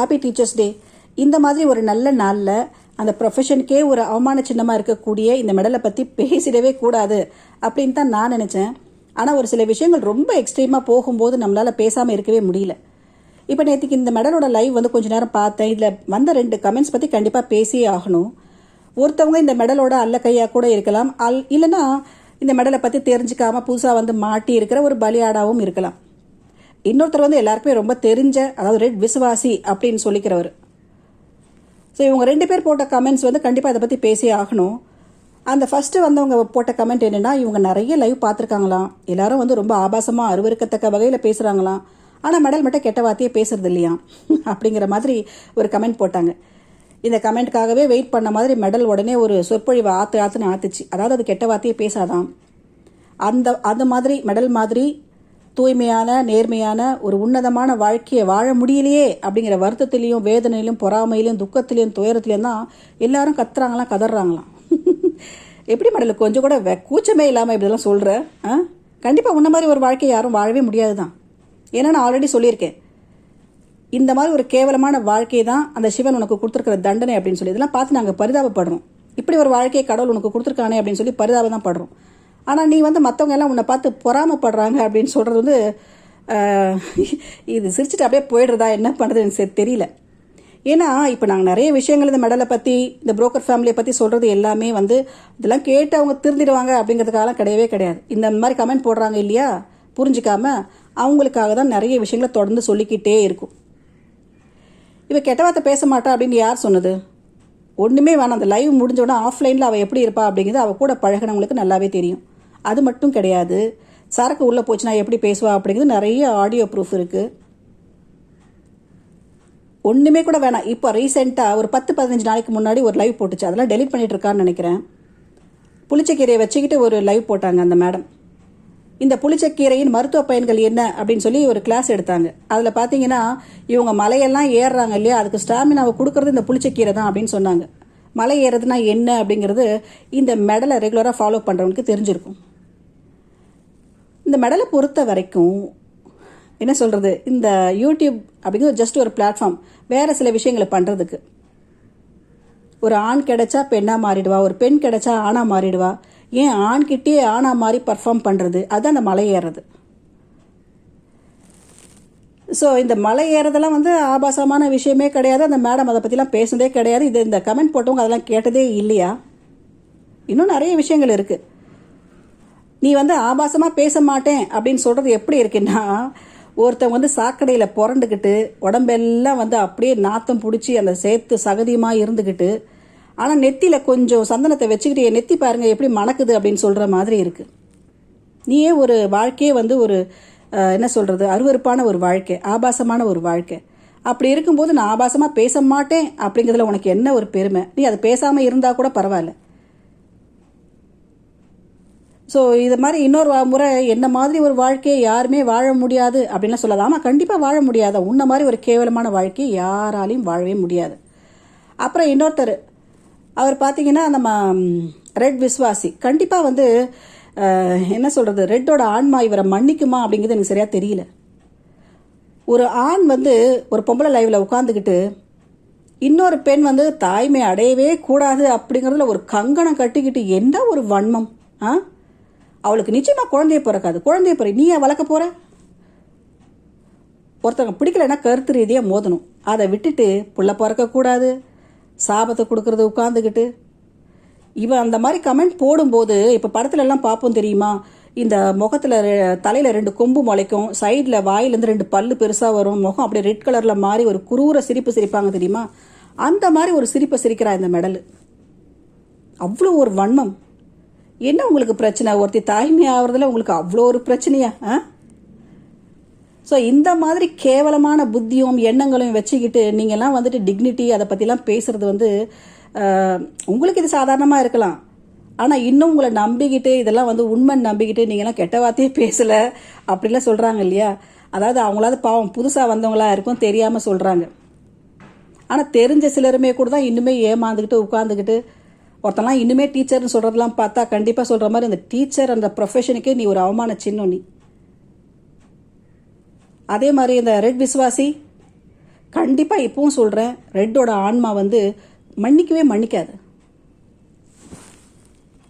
Happy teachers day இந்த மாதிரி ஒரு நல்ல நாளில் அந்த ப்ரொஃபஷனுக்கே ஒரு அவமான சின்னமாக இருக்கக்கூடிய இந்த மெடலை பற்றி பேசிடவே கூடாது அப்படின்னு தான் நான் நினச்சேன். ஆனால் ஒரு சில விஷயங்கள் ரொம்ப எக்ஸ்ட்ரீமாக போகும்போது நம்மளால் பேசாமல் இருக்கவே முடியல. இப்போ நேற்றுக்கு இந்த மெடலோட லைவ் வந்து கொஞ்ச நேரம் பார்த்தேன். இதில் வந்த ரெண்டு கமெண்ட்ஸ் பற்றி கண்டிப்பாக பேசியே ஆகணும். ஒருத்தவங்க இந்த மெடலோட அல்ல கையாக கூட இருக்கலாம். அல் இல்லைன்னா இந்த மெடலை பற்றி தெரிஞ்சுக்காமல் புதுசாக வந்து மாட்டி இருக்கிற ஒரு பலியாடாவும் இருக்கலாம். இன்னொருத்தர் வந்து எல்லாருக்குமே ரொம்ப தெரிஞ்ச அதாவது ரெட் விசுவாசி அப்படின்னு சொல்லிக்கிறவர். ஸோ இவங்க ரெண்டு பேர் போட்ட கமெண்ட்ஸ் வந்து கண்டிப்பாக இதை பற்றி பேசியே ஆகணும். அந்த ஃபஸ்ட்டு வந்தவங்க போட்ட கமெண்ட் என்னென்னா இவங்க நிறைய லைவ் பார்த்துருக்காங்களாம். எல்லாரும் வந்து ரொம்ப ஆபாசமாக அருவருக்கத்தக்க வகையில் பேசுகிறாங்களாம் ஆனால் மெடல் மட்டும் கெட்ட வார்த்தையே பேசுறது இல்லையா அப்படிங்கிற மாதிரி ஒரு கமெண்ட் போட்டாங்க. இந்த கமெண்ட்காகவே வெயிட் பண்ண மாதிரி மெடல் உடனே ஒரு சொற்பொழிவை ஆற்று ஆற்றுன்னு ஆத்துச்சு. அதாவது அது கெட்ட வார்த்தையே பேசாதான் அந்த அந்த மாதிரி மெடல் மாதிரி தூய்மையான நேர்மையான ஒரு உன்னதமான வாழ்க்கையை வாழ முடியலையே அப்படிங்கிற வருத்தத்திலையும் வேதனையிலும் பொறாமையிலும் துக்கத்திலையும் துயரத்துலையும் தான் எல்லாரும் கத்துறாங்களாம் கதறாங்களாம் எப்படி மெடல் கொஞ்சம் கூட கூச்சமே இல்லாமல் இப்படிலாம் சொல்கிற ஆ? கண்டிப்பாக உன்ன மாதிரி ஒரு வாழ்க்கையை யாரும் வாழவே முடியாது தான் ஏன்னா நான் ஆல்ரெடி சொல்லியிருக்கேன். இந்த மாதிரி ஒரு கேவலமான வாழ்க்கை தான் அந்த சிவன் உனக்கு கொடுத்துருக்கிற தண்டனை அப்படின்னு சொல்லி இதெல்லாம் பார்த்து நாங்கள் பரிதாபப்படுறோம். இப்படி ஒரு வாழ்க்கையை கடவுள் உனக்கு கொடுத்துருக்கானே அப்படின்னு சொல்லி பரிதாபம் தான் படுறோம். ஆனால் நீ வந்து மற்றவங்க எல்லாம் உன்னை பார்த்து பொறாமப்படுறாங்க அப்படின்னு சொல்கிறது வந்து இது சிரிச்சுட்டு அப்படியே போயிடுறதா என்ன பண்ணுறதுன்னு எனக்கு சரி தெரியல. ஏன்னா இப்போ நாங்கள் நிறைய விஷயங்கள் இந்த மெடலை பற்றி இந்த புரோக்கர் ஃபேமிலியை பற்றி சொல்கிறது எல்லாமே வந்து இதெல்லாம் கேட்டு அவங்க திருந்திடுவாங்க அப்படிங்கிறதுக்காகலாம் கிடையவே கிடையாது. இந்த மாதிரி கமெண்ட் போடுறாங்க இல்லையா? புரிஞ்சிக்காம அவங்களுக்காக தான் நிறைய விஷயங்களை தொடர்ந்து சொல்லிக்கிட்டே இருக்கும். இவள் கெட்ட வார்த்தை பேச மாட்டா அப்படின்னு யார் சொன்னது? ஒன்றுமே வேணாம். அந்த லைவ் முடிஞ்ச உடனே ஆஃப்லைனில் அவள் எப்படி இருப்பா அப்படிங்கிறது அவள் கூட பழகினவங்களுக்கு நல்லாவே தெரியும். அது மட்டும் கிடையாது. சரக்கு உள்ளே போச்சுன்னா எப்படி பேசுவா அப்படிங்கிறது நிறைய ஆடியோ ப்ரூஃப் இருக்குது ஒன்றுமே கூட வேணாம். இப்போ ரீசெண்டாக ஒரு பத்து பதினஞ்சு நாளைக்கு முன்னாடி ஒரு லைவ் போட்டுச்சு. அதெல்லாம் டெலிட் பண்ணிட்டு இருக்கான்னு நினைக்கிறேன். புளிச்சக்கீரையை வச்சுக்கிட்டு ஒரு லைவ் போட்டாங்க அந்த மேடம் இந்த புளிச்சக்கீரையின் மருத்துவ பயன்கள் என்ன அப்படின்னு சொல்லி ஒரு கிளாஸ் எடுத்தாங்க. அதில் பார்த்தீங்கன்னா இவங்க மலையெல்லாம் ஏறுறாங்க இல்லையா? அதுக்கு ஸ்டாமினாவை கொடுக்குறது இந்த புளிச்சக்கீரை தான் அப்படின்னு சொன்னாங்க. மலை ஏறுறதுனா என்ன அப்படிங்கிறது இந்த மெடலை ரெகுலராக ஃபாலோ பண்ணுறவங்களுக்கு தெரிஞ்சிருக்கும். இந்த மெடலை பொறுத்த வரைக்கும் என்ன சொல்கிறது இந்த யூடியூப் அப்படிங்கிறது ஜஸ்ட் ஒரு பிளாட்ஃபார்ம் வேறு சில விஷயங்களை பண்ணுறதுக்கு ஒரு ஆண் கிடைச்சா பெண்ணாக மாறிடுவா ஒரு பெண் கிடைச்சா ஆணாக மாறிடுவா. ஏன் ஆண்கிட்டே ஆணாக மாதிரி பர்ஃபார்ம் பண்ணுறது அதுதான் அந்த மலை ஏறுறது. ஸோ இந்த மலை ஏறதெல்லாம் வந்து ஆபாசமான விஷயமே கிடையாது. அந்த மேடம் அதை பற்றிலாம் பேசுனதே கிடையாது. இது இந்த கமெண்ட் போட்டவங்க அதெல்லாம் கேட்டதே இல்லையா? இன்னும் நிறைய விஷயங்கள் இருக்குது நீ வந்து ஆபாசமாக பேச மாட்டேன் அப்படின்னு சொல்கிறது எப்படி இருக்குன்னா ஒருத்தன் வந்து சாக்கடையில் புரண்டுக்கிட்டு உடம்பெல்லாம் வந்து அப்படியே நாத்தம் பிடிச்சி அந்த சேர்த்து சகதியமாக இருந்துக்கிட்டு ஆனால் நெத்தியில் கொஞ்சம் சந்தனத்தை வச்சுக்கிட்டு என் நெத்தி பாருங்கள் எப்படி மணக்குது? அப்படின்னு சொல்கிற மாதிரி இருக்குது நீயே ஒரு வாழ்க்கையே வந்து ஒரு என்ன சொல்கிறது அருவருப்பான ஒரு வாழ்க்கை ஆபாசமான ஒரு வாழ்க்கை. அப்படி இருக்கும்போது நான் ஆபாசமாக பேச மாட்டேன் அப்படிங்கிறதுல உனக்கு என்ன ஒரு பெருமை? நீ அது பேசாமல் இருந்தால் கூட பரவாயில்ல. ஸோ இது மாதிரி இன்னொரு முறை என்ன மாதிரி ஒரு வாழ்க்கையை யாருமே வாழ முடியாது அப்படின்லாம் சொல்லலாம். ஆமாம் கண்டிப்பாக வாழ முடியாது. உன்ன மாதிரி ஒரு கேவலமான வாழ்க்கையை யாராலையும் வாழவே முடியாது. அப்புறம் இன்னொருத்தர் அவர் பார்த்தீங்கன்னா நம்ம ரெட் விஸ்வாசி. கண்டிப்பாக வந்து என்ன சொல்கிறது ரெட்டோட ஆன்மா இவரை மன்னிக்குமா அப்படிங்கிறது எனக்கு சரியாக தெரியல. ஒரு ஆண் வந்து ஒரு பொம்பளை லைவில் உட்காந்துக்கிட்டு இன்னொரு பெண் வந்து தாய்மை அடையவே கூடாது அப்படிங்கிறதுல ஒரு கங்கணம் கட்டிக்கிட்டு என்ன ஒரு வன்மம் ஆ? அவளுக்கு நிச்சயமாக குழந்தைய பிறக்காது. குழந்தைய பிற நீ ஏன் வளர்க்க போகிற ஒருத்தவங்க பிடிக்கலைன்னா கருத்து ரீதியாக மோதணும். அதை விட்டுட்டு புள்ள பிறக்கக்கூடாது சாபத்தை கொடுக்கறது உட்காந்துக்கிட்டு இவன் அந்த மாதிரி கமெண்ட் போடும்போது இப்போ படத்துலலாம் பார்ப்போம் தெரியுமா? இந்த முகத்தில் தலையில் ரெண்டு கொம்பு முளைக்கும். சைடில் வாயிலேருந்து ரெண்டு பல்லு பெருசாக வரும். முகம் அப்படியே ரெட் கலரில் மாறி ஒரு குரூர சிரிப்பு சிரிப்பாங்க தெரியுமா? அந்த மாதிரி ஒரு சிரிப்பை சிரிக்கிறா இந்த மெடல். அவ்வளோ ஒரு வன்மம். என்ன உங்களுக்கு பிரச்சனை? ஒருத்தி தாய்மை ஆகிறதுல உங்களுக்கு அவ்வளோ ஒரு பிரச்சனையா? ஆ? ஸோ இந்த மாதிரி கேவலமான புத்தியும் எண்ணங்களையும் வச்சுக்கிட்டு நீங்கள்லாம் வந்துட்டு டிக்னிட்டி அதை பற்றிலாம் பேசுகிறது வந்து உங்களுக்கு இது சாதாரணமாக இருக்கலாம். ஆனால் இன்னும் உங்களை நம்பிக்கிட்டு இதெல்லாம் வந்து உண்மை நம்பிக்கிட்டு நீங்கள்லாம் கெட்ட வார்த்தையே பேசலை அப்படிலாம் சொல்கிறாங்க இல்லையா? அதாவது அவங்களாவது பாவம் புதுசாக வந்தவங்களா இருக்கும் தெரியாமல் சொல்கிறாங்க ஆனால் தெரிஞ்ச சிலருமே கூட தான் இன்னுமே ஏமாந்துக்கிட்டு உட்காந்துக்கிட்டு ஒருத்தன்லாம் இன்னுமே டீச்சர்னு சொல்கிறதெல்லாம் பார்த்தா கண்டிப்பாக சொல்கிற மாதிரி அந்த டீச்சர் அந்த ப்ரொஃபஷனுக்கே நீ ஒரு அவமான சின்னம் நீ. அதே மாதிரி இந்த ரெட் விஸ்வாசி கண்டிப்பாக இப்பவும் சொல்கிறேன் ரெட்டோட ஆன்மா வந்து மன்னிக்கவே மன்னிக்காது.